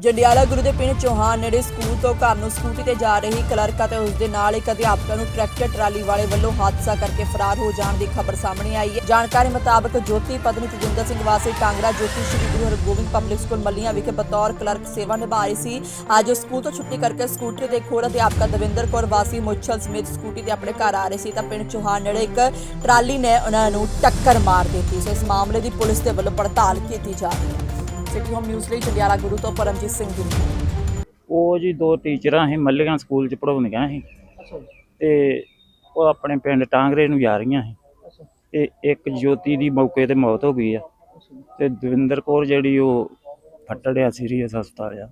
ਜੰਡਿਆਲਾ ਗੁਰੂ ਦੇ ਪਿੰਡ ਚੌਹਾਨ ਨੇੜੇ ਸਕੂਲ ਤੋਂ ਘਰ ਨੂੰ ਸਕੂਟੀ ਤੇ ਜਾ ਰਹੀ ਕਲਰਕ ਅਤੇ ਉਸ ਦੇ ਨਾਲ ਇੱਕ ਅਧਿਆਪਕਾ ਨੂੰ ਟਰੈਕਟਰ ਟਰਾਲੀ ਵਾਲੇ ਵੱਲੋਂ ਹਾਦਸਾ ਕਰਕੇ ਫਰਾਰ ਹੋ ਜਾਣ ਦੀ ਖਬਰ ਸਾਹਮਣੇ ਆਈ ਹੈ। ਜਾਣਕਾਰੀ ਮੁਤਾਬਕ ਜੋਤੀ ਪਤਨੀ ਤਜਿੰਦਰ ਸਿੰਘ ਵਾਸੀ ਕਾਂਗੜਾ ਜੋਤੀ ਸ਼੍ਰੀ ਗੁਰੂ ਹਰਗੋਬਿੰਦ ਪਬਲਿਕ ਸਕੂਲ ਮੱਲੀਆਂ ਵਿਖੇ ਬਤੌਰ ਕਲਰਕ ਸੇਵਾ ਨਿਭਾ ਰਹੀ ਸੀ। ਅੱਜ ਸਕੂਲ ਤੋਂ ਛੁੱਟੀ ਕਰਕੇ ਸਕੂਟਰੀ ਤੇ ਇੱਕ ਹੋਰ ਅਧਿਆਪਕਾ ਦਵਿੰਦਰ ਕੌਰ ਵਾਸੀ ਮੁੱਛਲ ਸਮੇਤ ਸਕੂਟੀ ਤੇ ਆਪਣੇ ਘਰ ਆ ਰਹੇ ਸੀ ਤਾਂ ਪਿੰਡ ਚੌਹਾਨ ਨੇੜੇ ਇੱਕ ਟਰਾਲੀ ਨੇ ਉਹਨਾਂ ਨੂੰ ਟੱਕਰ ਮਾਰ ਦਿੱਤੀ ਸੋ। ਇਸ ਮਾਮਲੇ ਦੀ ਪੁਲਿਸ ਦੇ ਵੱਲੋਂ ਪੜਤਾਲ ਕੀਤੀ ਜਾ ਰਹੀ ਹੈ। ਸਿਟੀ ਹੋਮ ਨਿਊਜ਼ ਲਈ ਜੰਡਿਆਲਾ ਗੁਰੂ ਤੋਂ ਪਰਮਜੀਤ ਸਿੰਘ ਦੀ ਰਿਪੋਰਟ। ਉਹ ਜੀ ਦੋ ਟੀਚਰਾਂ ਸੀ ਮੱਲੀਆਂ ਸਕੂਲ ਚ ਪੜਾਉਂਦੀਆਂ ਸੀ। ਅੱਛਾ ਜੀ। ਤੇ ਉਹ ਆਪਣੇ ਪਿੰਡ ਟਾਂਗਰੇ ਨੂੰ ਜਾ ਰਹੀਆਂ ਸੀ। ਤੇ ਇੱਕ ਜੋਤੀ ਦੀ ਮੌਕੇ ਤੇ ਮੌਤ ਹੋ ਗਈ ਆ। ਤੇ ਦਵਿੰਦਰ ਕੌਰ ਜਿਹੜੀ ਉਹ ਫੱਟੜਿਆ ਸੀਰੀਅਸ ਹਸਪਤਾਲ ਆ।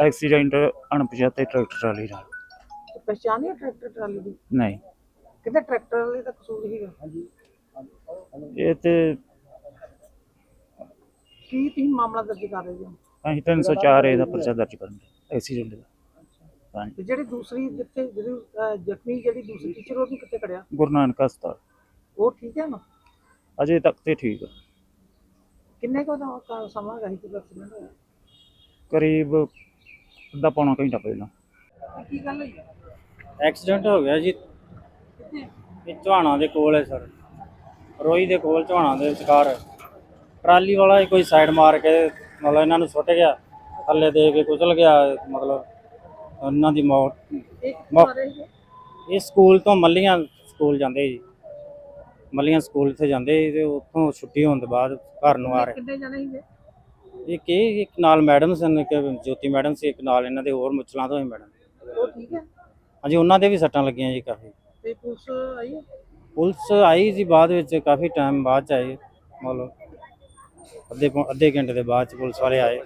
ਐਕਸੀਡੈਂਟ ਅਣਪਛਾਤੇ ਟਰੈਕਟਰ ਵਾਲੀ ਨਾਲ। ਪਛਾਣਿਆ ਟਰੈਕਟਰ ਟਰਾਲੀ ਦੀ? ਨਹੀਂ। ਕਿਤੇ ਟਰੈਕਟਰ ਵਾਲੇ ਦਾ ਕਸੂਰ ਹੀਗਾ ਹਾਂਜੀ ਇਹ ਤੇ ਕੀ ਤੁਸੀਂ ਮਾਮਲਾ ਦਰਜ ਕਰ ਰਹੇ ਹੋ? ਅਸੀਂ 304 ਏ ਦਾ ਪਰਚਾ ਦਰਜ ਕਰਨ ਐਕਸੀਡੈਂਟ ਦਾ। ਹਾਂਜੀ। ਤੇ ਜਿਹੜੀ ਦੂਸਰੀ ਜਿੱਥੇ ਜਿਹੜੀ ਅਹ, ਜ਼ਖਮੀ ਜਿਹੜੀ ਦੂਸਰੀ ਟੀਚਰ ਉਹਨੂੰ ਕਿੱਥੇ ਕੜਿਆ ਗੁਰੂ ਨਾਨਕ ਹਸਪਤਾਲ। ਉਹ ਠੀਕ ਹੈ ਨਾ? ਅਜੇ ਤੱਕ ਤੇ ਠੀਕ ਆ। ਕਿੰਨੇ ਕੁ ਦਾ ਕਾ- ਸਮਾਂ ਹੈਗਾ ਸੀ ਜਦੋਂ ਐਕਸੀਡੈਂਟ ਹੋਇਆ ਕਰੀਬ ਅੱਧਾ ਪੌਣਾ ਘੰਟਾ ਪਹਿਲਾਂ। ਕੀ ਗੱਲ ਹੋਈ? ਐਕਸੀਡੈਂਟ ਹੋ ਗਿਆ ਜੀ। ਕਿੱਥੇ? ਇਹ ਚੌਹਾਣਾ ਦੇ ਕੋਲ ਹੈ ਸਰ। ਰੋਈ ਦੇ ਕੋਲ ਚੌਹਾਣਾ ਦੇ ਵਿਚਕਾਰ। ਟਰਾਲੀ ਵਾਲਾ ਹੀ ਕੋਈ ਸਾਈਡ ਮਾਰ ਕੇ ਮਤਲਬ ਇਹਨਾਂ ਨੂੰ ਸੁੱਟ ਗਿਆ ਥੱਲੇ ਦੇ ਕੇ ਕੁਚਲ ਗਿਆ ਮਤਲਬ ਉਹਨਾਂ ਦੀ ਮੌਤ। ਇਹ ਮੌ- ਸਕੂਲ ਤੋਂ ਮੱਲੀਆਂ ਸਕੂਲ ਜਾਂਦੇ ਜੀ। ਮੱਲੀਆਂ ਸਕੂਲ ਤੇ ਜਾਂਦੇ ਸੀ ਤੇ ਉੱਥੋਂ ਛੁੱਟੀ ਹੋਣ ਤੋਂ ਬਾਅਦ ਘਰ ਨੂੰ ਆ ਰਹੇ। ਕਿੰਨੇ ਜਣੇ ਸੀਗੇ? ਇਹ ਕੀ ਇੱਕ ਨਾਲ ਮੈਡਮ ਸਨ ਇੱਕ ਜੋਤੀ ਮੈਡਮ ਸੀ ਇੱਕ ਨਾਲ ਇਹਨਾਂ ਦੇ ਹੋਰ ਮੁਚਲਾਂ ਤੋਂ ਹੀ ਮੈਡਮ। ਉਹ ਠੀਕ ਹੈ? ਹਾਂਜੀ ਉਹਨਾਂ ਦੇ ਵੀ ਸੱਟਾਂ ਲੱਗੀਆਂ ਜੀ ਕਾਫੀ। ਤੇ ਪੁਲਿਸ ਆਈ? ਹੈ ਪੁਲਿਸ ਆਈ ਸੀ ਬਾਅਦ ਵਿੱਚ ਕਾਫੀ ਟਾਈਮ ਬਾਅਦ ਚ ਆਈ। ਮਤਲਬ ਅੱਧੇ ਪੌ- ਅੱਧੇ ਘੰਟੇ ਦੇ ਬਾਅਦ ਚ ਪੁਲਿਸ ਵਾਲੇ ਆਏ।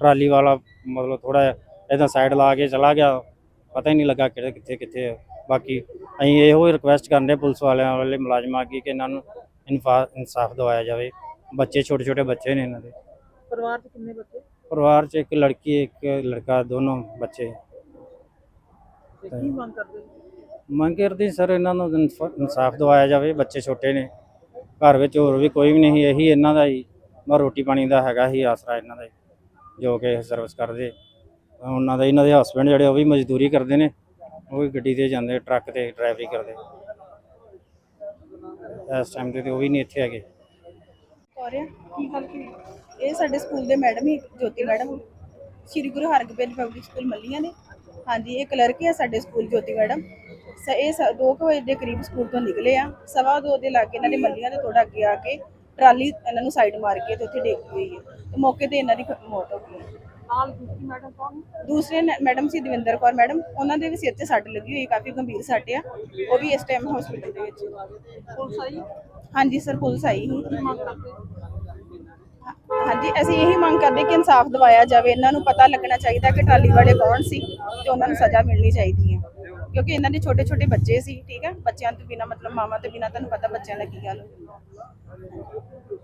ਟਰਾਲੀ ਵਾਲਾ ਮਤਲਬ ਥੋੜਾ ਇਦਾਂ ਸਾਈਡ ਲਾ ਕੇ ਚਲਾ ਗਿਆ। ਪਤਾ ਹੀ ਨਹੀਂ ਲੱਗਾ ਕਿਹੜੇ ਕਿੱਥੇ ਕਿੱਥੇ। ਬਾਕੀ ਅਸੀਂ ਇਹੋ ਹੀ ਰਿਕੁਐਸਟ ਕਰਦੇ ਪੁਲਿਸ ਵਾਲਿਆਂ ਵਾਲੇ ਮੁਲਾਜ਼ਮਾਂ ਅੱਗੇ ਕਿ ਇਹਨਾਂ ਨੂੰ ਇਨਫਾ ਇਨਸਾਫ ਦਿਵਾਇਆ ਜਾਵੇ। ਬੱਚੇ ਛੋਟੇ ਛੋਟੇ ਬੱਚੇ ਨੇ ਇਹਨਾਂ ਦੇ। ਪਰਿਵਾਰ 'ਚ ਕਿੰਨੇ ਬੱਚੇ? ਪਰਿਵਾਰ 'ਚ ਇੱਕ ਲੜਕੀ ਇੱਕ ਲੜਕਾ ਦੋਨੋਂ ਬੱਚੇ। ਤੇ ਕੀ ਮੰਗ ਕਰਦੇ? ਮੰਗ ਕਰਦੀ ਸਰ ਇਹਨਾਂ ਨੂੰ ਇਨਫ- ਇਨਸਾਫ ਦਿਵਾਇਆ ਜਾਵੇ। ਬੱਚੇ ਛੋਟੇ ਨੇ। ਘਰ ਵਿੱਚ ਹੋਰ ਵੀ ਕੋਈ ਵੀ ਨਹੀਂ ਇਹੀ ਇਹਨਾਂ ਦਾ ਹੀ ਮੈਂ ਰੋਟੀ ਪਾਣੀ ਦਾ ਹੈਗਾ ਹੀ ਆਸਰਾ ਇਹਨਾਂ ਦਾ ਹੀ, ਜੋ ਕਿ ਸਰਵਿਸ ਕਰਦੇ। ਉਹਨਾਂ ਦਾ ਇਹਨਾਂ ਦੇ ਹਸਬੰਡ ਜਿਹੜੇ ਉਹ ਵੀ ਮਜ਼ਦੂਰੀ ਕਰਦੇ ਨੇ ਉਹ ਵੀ ਗੱਡੀ ਤੇ ਜਾਂਦੇ ਟਰੱਕ ਤੇ ਡਰਾਈਵਰੀ ਕਰਦੇ। ਇਸ ਟਾਈਮ ਤੇ ਉਹ ਵੀ ਨਹੀਂ ਇੱਥੇ ਹੈਗੇ। ਕੌਰ ਕੀ ਗੱਲ ਕੀ ਇਹ ਸਾਡੇ ਸਕੂਲ ਦੇ ਮੈਡਮ ਹੀ Jyoti madam. Shri Guru Hargobind public school Malliyan ਨੇ। ਹਾਂਜੀ ਇਹ ਕਲਰਕ ਹੈ ਸਾਡੇ ਸਕੂਲ ਜੋਤੀ ਮੈਡਮ। ਸ ਇਹ 2 ਵਜੇ ਦੇ ਕਰੀਬ ਸਕੂਲ ਤੋਂ ਨਿਕਲੇ ਆ। ਸਵਾ ਦੋ ਦੇ ਲਾਗੇ ਇਹਨਾਂ ਨੇ ਮੱਲੀਆਂ ਦੇ ਥੋੜਾ ਅੱਗੇ ਆ ਕੇ ਟਰਾਲੀ ਇਹਨਾਂ ਨੂੰ ਸਾਈਡ ਮਾਰ ਕੇ ਤੇ ਉੱਥੇ ਡੇਗ ਗਈ ਹੈ ਤੇ ਮੌਕੇ ਤੇ ਇਹਨਾਂ ਦੀ ਮੌਤ ਹੋ ਗਈ ਦੂਸਰੀ ਮੈਡਮ ਕੌਣ? ਦੂਸਰੇ ਨ- ਮੈਡਮ ਸੀ ਦਵਿੰਦਰ ਕੌਰ। ਮੈਡਮ ਉਹਨਾਂ ਦੇ ਵੀ ਸਿਰ ਤੇ ਸੱਟ ਲੱਗੀ ਹੋਈ ਕਾਫੀ ਗੰਭੀਰ ਸੱਟ ਆ। ਉਹ ਵੀ ਇਸ ਟਾਈਮ ਹਸਪੀਟਲ ਦੇ ਵਿੱਚ। ਪੁਲਿਸ ਆਈ? ਹਾਂਜੀ ਸਰ ਪੁਲਿਸ ਆਈ ਹਾਂਜੀ ਅਸੀਂ ਇਹੀ ਮੰਗ ਕਰਦੇ ਕਿ ਇਨਸਾਫ ਦਿਵਾਇਆ ਜਾਵੇ। ਇਹਨਾਂ ਨੂੰ ਪਤਾ ਲੱਗਣਾ ਚਾਹੀਦਾ ਕਿ ਟਰਾਲੀ ਵਾਲੇ ਕੌਣ ਸੀ ਤੇ ਉਹਨਾਂ ਨੂੰ ਸਜ਼ਾ ਮਿਲਣੀ ਚਾਹੀਦੀ ਹੈ। ਕਿਉਂਕਿ ਇਹਨਾਂ ਦੇ ਛੋਟੇ ਛੋਟੇ ਬੱਚੇ ਸੀ, ਠੀਕ ਹੈ? ਬੱਚਿਆਂ ਤੋਂ ਬਿਨਾ, ਮਤਲਬ ਮਾਵਾਂ ਤੋਂ ਬਿਨਾ ਤੁਹਾਨੂੰ ਪਤਾ ਬੱਚਿਆਂ ਦਾ ਕੀ ਹਾਲ ਹੁੰਦਾ